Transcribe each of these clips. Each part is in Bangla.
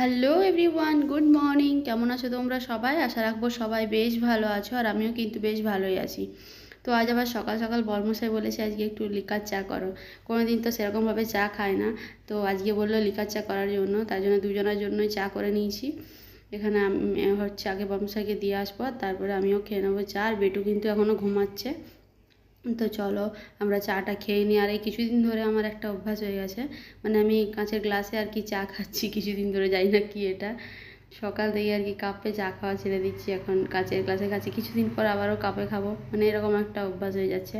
হ্যালো এভরিওয়ান গুড মর্নিং কেমন আছো তোমরা সবাই? আশা রাখব সবাই বেশ ভালো আছো, আর আমিও কিন্তু বেশ ভালোই আছি। তো আজ আবার সকাল সকাল বর্মশাই বলেছে আজকে একটু লিকার চা করো। কোনো দিন তো সেরকমভাবে চা খায় না। তো আজকে বলল লিকার চা করার জন্য, তার জন্য দুজনের জন্যই চা করে নিয়েছি। এখানে হচ্ছে আগে বর্মশাইকে দিয়ে আসব তারপরে আমিও খেয়ে নেব চা। আর বেটু কিন্তু এখনও ঘুমাচ্ছে। তো চলো, আমরা চাটা খেয়ে নিই। আর এই কিছুদিন ধরে আমার একটা অভ্যাস হয়ে গেছে। মানে আমি কাঁচের গ্লাসে আর কি চা খাচ্ছি, কিছুদিন ধরে জানি না কি এটা। সকাল থেকে আর কি কাপে চা খাওয়া ছেড়ে দিচ্ছি। এখন কাঁচের গ্লাসে খাচ্ছি। কিছুদিন পর আবারও কাপে খাব। মানে এরকম একটা অভ্যাস হয়ে যাচ্ছে।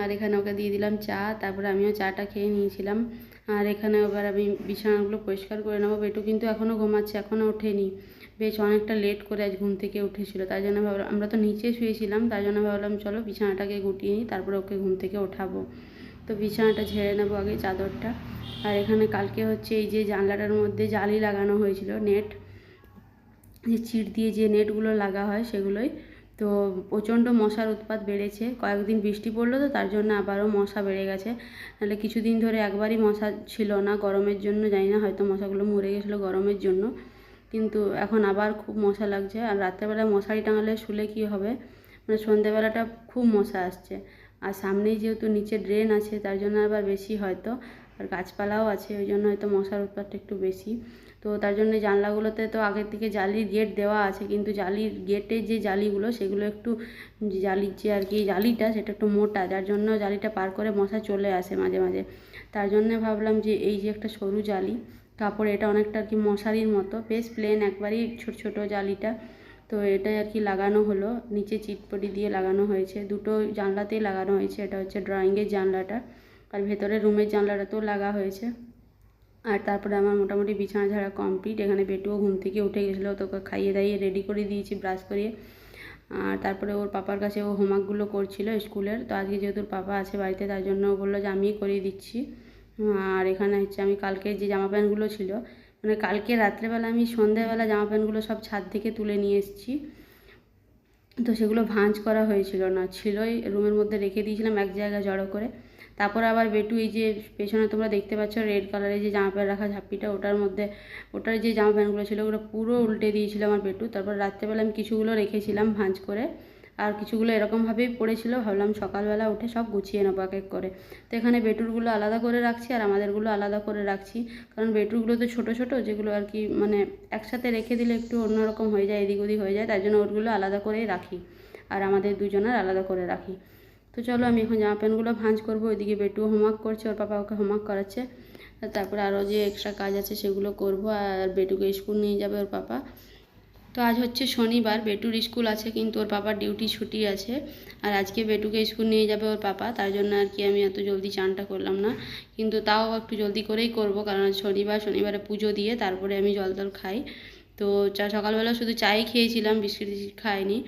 আর এখানে ওকে দিয়ে দিলাম চা। তারপরে আমিও চাটা খেয়ে নিয়েছিলাম। আর এখানে এবার আমি বিছানাগুলো পরিষ্কার করে নেব। বেটু কিন্তু এখনও ঘুমাচ্ছে এখনও ওঠেনি। বেশ অনেকটা লেট করে আজ ঘুম থেকে উঠেছিল। তাই জন্য ভাবলাম, আমরা তো নিচে শুয়েছিলাম তাই জন্য ভাবলাম, চলো বিছানাটাকে গুটিয়ে নিই, তারপরে ওকে ঘুম থেকে ওঠাবো। তো বিছানাটা ঝেড়ে নেব আগে চাদরটা। আর এখানে কালকে হচ্ছে এই যে জানলাটার মধ্যে জালি লাগানো হয়েছিল নেট যে চিট দিয়ে যে নেটগুলো লাগা হয় সেগুলোই। তো প্রচণ্ড মশার উৎপাত বেড়েছে, কয়েকদিন বৃষ্টি পড়ল তো তার জন্য আবারও মশা বেড়ে গেছে। নাহলে কিছুদিন ধরে একবারই মশা ছিল না, গরমের জন্য, জানি না হয়তো মশাগুলো মরে গেছিল গরমের জন্য। কিন্তু এখন আবার খুব মশা লাগছে। আর রাত্রেবেলা মশারি টাঙালে শুলে কী হবে? মানে সন্ধেবেলাটা খুব মশা আসছে। আর সামনেই যেহেতু নিচে ড্রেন আছে, তার জন্য আবার বেশি হয়তো। আর গাছপালাও আছে, ওই জন্য হয়তো মশার উৎপাতটা একটু বেশি। তো তার জন্য জানলাগুলোতে তো আগের থেকে জালির গেট দেওয়া আছে, কিন্তু জালির গেটের যে জালিগুলো, সেগুলো একটু জালির যে আর কি জালিটা, সেটা একটু মোটা। যার জন্য জালিটা পার করে মশা চলে আসে মাঝে মাঝে। তার জন্য ভাবলাম যে এই যে একটা সরু জালি কাপড় এটা অনেকটা আর কি মশারির মতো, বেশ প্লেন একবারই ছোট ছোট জালিটা। তো এটাই আর কি লাগানো হলো, নিচে চিটপটি দিয়ে লাগানো হয়েছে, দুটো জানলাতেই লাগানো হয়েছে, এটা হচ্ছে ড্রয়িংয়ের জানলাটা। আর ভেতরে রুমের জানলাটাতেও লাগা হয়েছে। আর তারপরে আমার মোটামুটি বিছানা ঝাড়া কমপ্লিট এখানে বেটুও ঘুম থেকে উঠে গেছিল তোকে খাইয়ে দাইয়ে রেডি করে দিয়েছি ব্রাশ করিয়ে। আর তারপরে ওর পাপার কাছে ও হোমওয়ার্কগুলো করছিল স্কুলের, তো আজকে যেহেতু পাপা আছে বাড়িতে, তার জন্য ও বলল যে আমিই করিয়ে দিচ্ছি। আর এখানে হচ্ছে আমি কালকে যে জামা প্যান্টগুলো ছিল মানে কালকে রাত্রেবেলা আমি সন্ধ্যাবেলা জামা প্যান্টগুলো সব ছাদ থেকে তুলে নিয়ে এসেছি। তো সেগুলো ভাঁজ করা হয়েছিল না, ছিলই রুমের মধ্যে রেখে দিয়েছিলাম এক জায়গায় জড়ো করে। তারপর আবার বেটু এই যে পেছনে তোমরা দেখতে পাচ্ছ রেড কালারের যে জামা প্যান্ট রাখা ঝাঁপিটা ওটার মধ্যে, ওটার যে জামা প্যান্টগুলো ছিল ওগুলো পুরো উল্টে দিয়েছিল আমার বেটু। তারপর রাত্রেবেলা আমি কিছুগুলো রেখেছিলাম ভাঁজ করে। আর কিছুগুলো এরকমভাবেই পড়েছিল, ভাবলাম সকালবেলা উঠে সব গুছিয়ে নেব এক এক করে। তো এখানে বেটুরগুলো আলাদা করে রাখছি আর আমাদেরগুলো আলাদা করে রাখছি। কারণ বেটুরগুলো তো ছোটো ছোটো, যেগুলো আর কি মানে একসাথে রেখে দিলে একটু অন্যরকম হয়ে যায়, এদিক ওদিক হয়ে যায়, তাই জন্য ওরগুলো আলাদা করেই রাখি। আর আমাদের দুজনের আলাদা করে রাখি। তো চলো আমি এখন জামা প্যান্টগুলো ভাঁজ করব, ওইদিকে বেটু হোমওয়ার্ক করছে, ওর পাপা ওকে হোমওয়ার্ক করাচ্ছে। তারপরে আরও যে এক্সট্রা কাজ আছে সেগুলো করব, আর বেটুকে স্কুল নিয়ে যাবে ওর পাপা। তো আজ হচ্ছে শনিবার, বেটুর স্কুল আছে কিন্তু ওর পাপার ডিউটি ছুটি আছে। আর আজকে বেটুকে স্কুল নিয়ে যাবে ওর পাপা, তার জন্য আর কি আমি এত জলদি চানটা করলাম না। কিন্তু তাও একটু জলদি করেই করব কারণ শনিবার, শনিবারে পুজো দিয়ে তারপরে আমি জল টল খাই। তো চা সকালবেলা শুধু চাই খেয়েছিলাম, বিস্কিট খাইনি।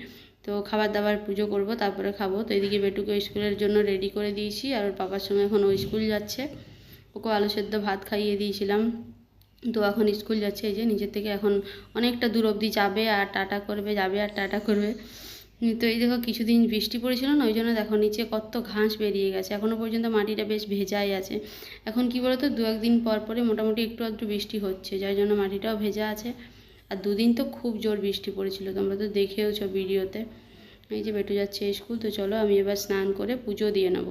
তো খাবার দাবার পুজো করব, তারপরে খাব। তো এদিকে বেটুকে স্কুলের জন্য রেডি করে দিয়েছি আর ওর পাপার সঙ্গে এখন ও স্কুল যাচ্ছে। ওকে আলু সেদ্ধ ভাত খাইয়ে দিয়েছিলাম। তো এখন স্কুল যাচ্ছে এই যে নিজের থেকে এখন অনেকটা দূর অবধি যাবে আর টাটা করবে, যাবে আর টাটা করবে। তো এই দেখো কিছুদিন বৃষ্টি পড়েছিল না, ওই জন্য দেখো নিচে কত ঘাস বেরিয়ে গেছে। এখনও পর্যন্ত মাটিটা বেশ ভেজাই আছে। এখন কি বলতো, দু একদিন পর পরে মোটামুটি একটু একটু বৃষ্টি হচ্ছে, যার জন্য মাটিটাও ভেজা আছে। আর দুদিন তো খুব জোর বৃষ্টি পড়েছিল, তোমরা তো দেখেওছো ভিডিওতে। এই যে বেটু যাচ্ছে স্কুল, তো চলো আমি এবার স্নান করে পুজো দিয়ে নেব।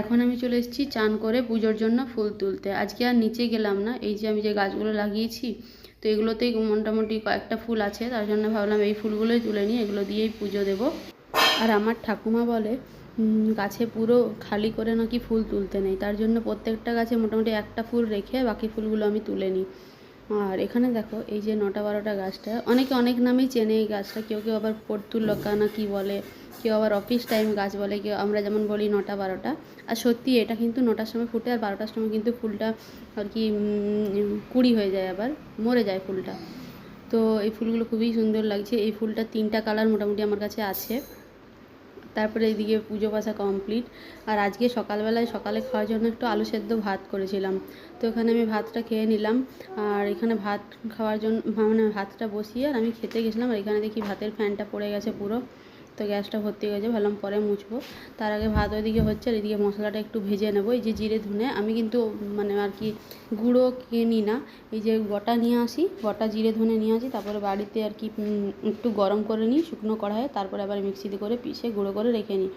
এখন আমি চলে এসেছি চান করে পুজোর জন্য ফুল তুলতে। আজকে আর নিচে গেলাম না, এই যে আমি যে গাছগুলো লাগিয়েছি, তো এগুলোতেই মোটামুটি কয়েকটা ফুল আছে, তার জন্য ভাবলাম এই ফুলগুলোই তুলে নিই এগুলো দিয়েই পুজো দেব। আর আমার ঠাকুমা বলে গাছে পুরো খালি করে নাকি ফুল তুলতে নেই, তার জন্য প্রত্যেকটা গাছে মোটামুটি একটা ফুল রেখে বাকি ফুলগুলো আমি তুলে নিই। আর এখানে দেখো, এই যে নটা বারোটা গাছটা, অনেকে অনেক নামেই চেনে এই গাছটা, কেউ কেউ আবার পর্তুলকা না কি বলে কেউ আবার অফিস টাইম গাছ বলে, কেউ আমরা যেমন বলি নটা, বারোটা। আর সত্যি এটা কিন্তু নটার সময় ফুটে আর বারোটার সময় কিন্তু ফুলটা আর কি কুড়ি হয়ে যায় আবার, মরে যায় ফুলটা। তো এই ফুলগুলো খুবই সুন্দর লাগছে। এই ফুলটা তিনটা কালার মোটামুটি আমার কাছে আছে। তারপরে এইদিকে পুজো পাশা কমপ্লিট আর আজকে সকালবেলায় সকালে খাওয়ার জন্য একটু আলু সেদ্ধ ভাত করেছিলাম। তো এখানে আমি ভাতটা খেয়ে নিলাম। আর এখানে ভাত খাওয়ার জন্য মানে ভাতটা বসিয়ে আর আমি খেতে গেছিলাম। আর এখানে দেখি ভাতের ফ্যানটা পড়ে গেছে পুরো। তো গ্যাসটা ভর্তি হয়ে গেছে পরে মুছবো। তার আগে ভাত ওইদিকে হচ্ছে, আর এদিকে মশলাটা একটু ভেজে নেব। এই যে জিরে ধুনে, আমি কিন্তু মানে আর কি গুঁড়ো কিনি না। এই যে গোটা নিয়ে আসি গোটা জিরে ধুনে নিয়ে আসি, তারপরে বাড়িতে আর কি একটু গরম করে নিই, শুকনো কড়াইয়ে তারপরে আবার মিক্সিতে করে পিষে গুঁড়ো করে রেখে নিই।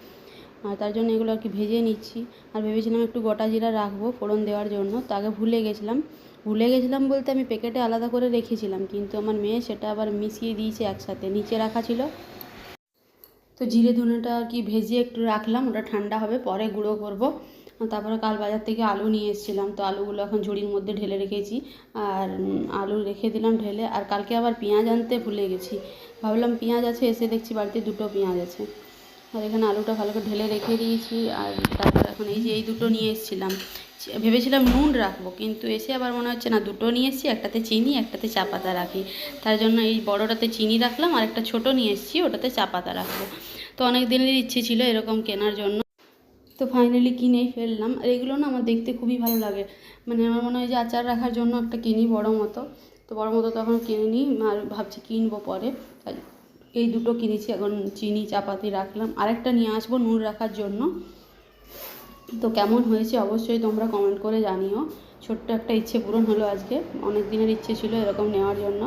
আর তার জন্য এগুলো আর কি ভেজে নিচ্ছি। আর ভেবেছিলাম একটু গোটা জিরা রাখব ফোড়ন দেওয়ার জন্য, তো আগে ভুলে গেছিলাম। ভুলে গেছিলাম বলতে আমি প্যাকেটে আলাদা করে রেখেছিলাম, কিন্তু আমার মেয়ে সেটা আবার মিশিয়ে দিয়েছে একসাথে, নিচে রাখা ছিল। তো জিরে ধনেটা আর কি ভেজে একটু রাখলাম, ওটা ঠান্ডা হবে, পরে গুঁড়ো করব। তারপরে কাল বাজার থেকে আলু নিয়ে এসেছিলাম, তো আলুগুলো এখন ঝুড়ির মধ্যে ঢেলে রেখেছি, আর আলু রেখে দিলাম ঢেলে, আর কালকে আবার পেঁয়াজ আনতে ভুলে গেছি। ভাবলাম পেঁয়াজ আছে, এসে দেখছি বাড়িতে দুটো পেঁয়াজ আছে। আর এখানে আলুটা ভালো করে ঢেলে রেখে দিয়েছি আর তারপর এখন এই যে এই দুটো নিয়ে এসেছিলাম। ভেবেছিলাম নুন রাখব, কিন্তু এসে আবার মনে হচ্ছে না, দুটো নিয়ে এসেছি, একটাতে চিনি, একটাতে চা পাতা রাখি। তার জন্য এই বড়োটাতে চিনি রাখলাম, আর একটা ছোটো নিয়ে এসেছি, ওটাতে চা পাতা রাখব। তো অনেক দিনের ইচ্ছে ছিল এরকম কেনার জন্য। তো ফাইনালি কিনেই ফেললাম। আর এগুলো না আমার দেখতে খুবই ভালো লাগে। মানে আমার মনে হয় যে আচার রাখার জন্য একটা কিনি বড় মতো। তো বড় মতো তখন কিনে নিই আর ভাবছি কিনবো পরে। এই দুটো কিনেছি, এখন চিনি, চাপাতি রাখলাম। আরেকটা নিয়ে আসব নুন রাখার জন্য। তো কেমন হয়েছে অবশ্যই তোমরা কমেন্ট করে জানিও। ছোট্ট একটা ইচ্ছে পূরণ হলো আজকে। অনেক দিনের ইচ্ছে ছিল এরকম নেওয়ার জন্য।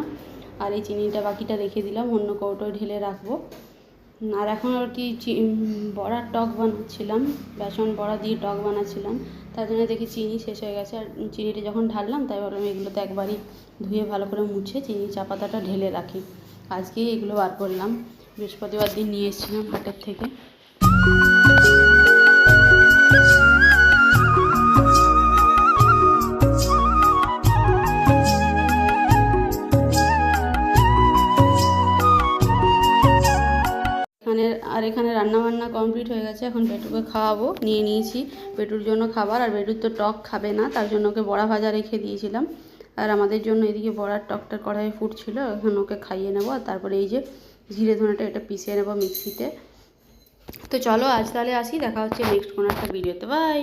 আর এই চিনিটা বাকিটা রেখে দিলাম, অন্য কৌটোয় ঢেলে রাখব। আর এখন আর কি বড়ার টক বানাচ্ছিলাম, বেসন বড়া দিয়ে টক বানাচ্ছিলাম। তার জন্য দেখি চিনি শেষ হয়ে গেছে। আর চিনিটা যখন ঢাললাম, তাই ভাবলাম এগুলোতে একবারই ধুয়ে ভালো করে মুছে, চিনি চা পাতাটা ঢেলে রাখি। আজকেই এগুলো বার করলাম। বৃহস্পতিবার দিন নিয়ে এসেছিলাম হাটের থেকে। আর এখানে রান্না বান্না কমপ্লিট হয়ে গেছে। এখন পেটুকে খাওয়াবো। নিয়ে নিয়েছি পেটুর জন্য খাবার। আর পেটুর তো টক খাবে না, তার জন্য ওকে বড়া ভাজা রেখে দিয়েছিলাম। আর আমাদের জন্য এদিকে বড়ার টকটা কড়াইয়ে ফুটছিল এখন ওকে খাইয়ে নেব। আর তারপরে এই যে জিরে ধনেটা এটা পিষে নেব মিক্সিতে। তো চলো আজ তাহলে আসি, দেখা হচ্ছে নেক্সট কোনো একটা ভিডিওতে বাই